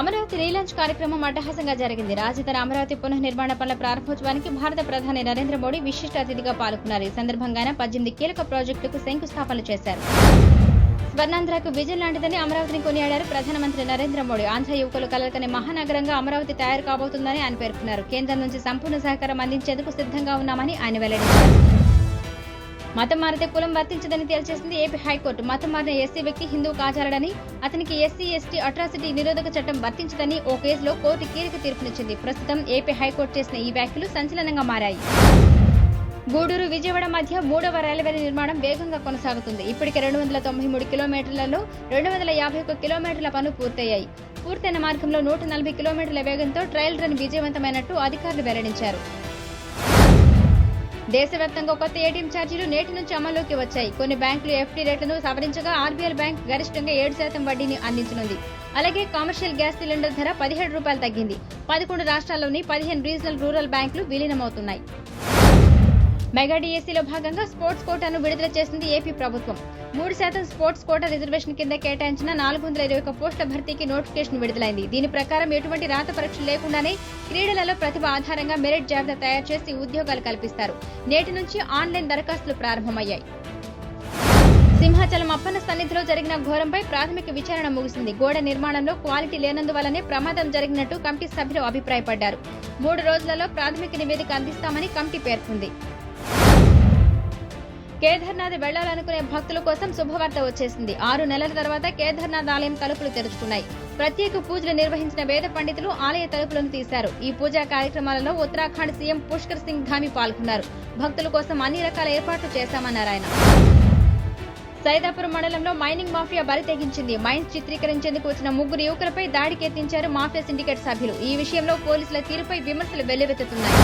Amaravati relaunch కార్యక్రమం అట్టహాసంగా జరిగింది. రాజధాని అమరావతి పునఃనిర్మాణ పనుల ప్రారంభోత్సవానికి భారత ప్రధాని నరేంద్ర మోడీ విశిష్ట అతిథిగా పాల్గొన్నారు. ఈ సందర్భంగా పద్దెనిమిది కీలక ప్రాజెక్టులకు శంకుస్థాపనలు చేశారు. స్వర్ణాంధ్రకు విజయం లాంటిదని అమరావతిని కొనియాడారు ప్రధానమంత్రి నరేంద్ర మోడీ. ఆంధ్ర యువకులు కలలకని మహానగరంగా అమరావతి తయారు కాబోతుందని ఆయన పేర్కొన్నారు. కేంద్రం నుంచి సంపూర్ణ సహకారం అందించేందుకు సిద్ధంగా ఉన్నామని ఆయన వెల్లడించారు. మతం మారితే కులం వర్తించదని తేల్చేసింది ఏపీ హైకోర్టు. మతం మారిన ఎస్సీ వ్యక్తి హిందువు కాచారడని అతనికి ఎస్సీ ఎస్టీ అట్రాసిటీ నిరోధక చట్టం వర్తించదని ఓ కేసులో కోర్టు కీలక తీర్పునిచ్చింది. ప్రస్తుతం ఏపీ హైకోర్టు చేసిన ఈ వ్యాఖ్యలు సంచలనంగా మారాయి. గూడూరు విజయవాడ మధ్య మూడవ రైల్వే నిర్మాణం వేగంగా కొనసాగుతుంది. ఇప్పటికే రెండు వందల తొంభై మూడు కిలోమీటర్లలో రెండు వందల యాభై ఒక్క కిలోమీటర్ల పనులు పూర్తయ్యాయి. పూర్తయిన మార్గంలో నూట నలభై కిలోమీటర్ల వేగంతో ట్రయల్ రన్ విజయవంతమైనట్టు అధికారులు వెల్లడించారు. దేశవ్యాప్తంగా కొత్త ఏటీఎం ఛార్జీలు నేటి నుంచి అమల్లోకి వచ్చాయి. కొన్ని బ్యాంకులు ఎఫ్డీ రేట్లను సవరించగా ఆర్బీఐ బ్యాంక్ గరిష్టంగా ఏడు శాతం వడ్డీని అందించనుంది. అలాగే కమర్షియల్ గ్యాస్ సిలిండర్ ధర పదిహేడు రూపాయలు తగ్గింది. పదకొండు రాష్ట్రాల్లోని పదిహేను రీజనల్ రూరల్ బ్యాంకులు విలీనమవుతున్నాయి. మెగా డిఎస్సీలో భాగంగా స్పోర్ట్స్ కోటాను విడుదల చేసింది ఏపీ ప్రభుత్వం. మూడు శాతం స్పోర్ట్స్ కోటా రిజర్వేషన్ కింద కేటాయించిన నాలుగు వందల ఇరవై ఒక పోస్టుల భర్తీకి నోటిఫికేషన్ విడుదలైంది. దీని ప్రకారం ఎటువంటి రాత పరీక్షలు లేకుండానే క్రీడలలో ప్రతిభ ఆధారంగా మెరిట్ జాబితా తయారు చేసి ఉద్యోగాలు కల్పిస్తారు. నేటి నుంచి ఆన్లైన్ దరఖాస్తులు ప్రారంభమయ్యాయి. సింహాచలం అప్పన్న సన్నిధిలో జరిగిన ఘోరంపై ప్రాథమిక విచారణ ముగిసింది. గోడ నిర్మాణంలో క్వాలిటీ లేనందువల్లనే ప్రమాదం జరిగినట్టు కమిటీ సభ్యులు అభిప్రాయపడ్డారు. మూడు రోజులలో ప్రాథమిక నివేదిక అందిస్తామని కమిటీ పేర్కొంది. కేదార్నాథ్ వెళ్ళాలనుకునే భక్తుల కోసం శుభవార్త వచ్చేసింది. ఆరు నెలల తర్వాత కేదార్నాథ్ ఆలయం తలుపులు తెరుచుకున్నాయి. ప్రత్యేక పూజలు నిర్వహించిన వేద పండితులు ఆలయ తలుపులను తీశారు. ఈ పూజా కార్యక్రమాలలో ఉత్తరాఖండ్ సీఎం పుష్కర్ సింగ్ ధామి పాల్గొన్నారు. భక్తుల కోసం అన్ని రకాల ఏర్పాట్లు చేశామన్నారు ఆయన. సైదాపురం మండలంలో మైనింగ్ మాఫియా బరి తెగించింది. మైన్స్ చిత్రీకరించేందుకు వచ్చిన ముగ్గురు యువకులపై దాడికి ఎత్తించారు మాఫియా సిండికేట్ సభ్యులు. ఈ విషయంలో పోలీసుల తీరుపై విమర్శలు వెల్లువెత్తుతున్నాయి.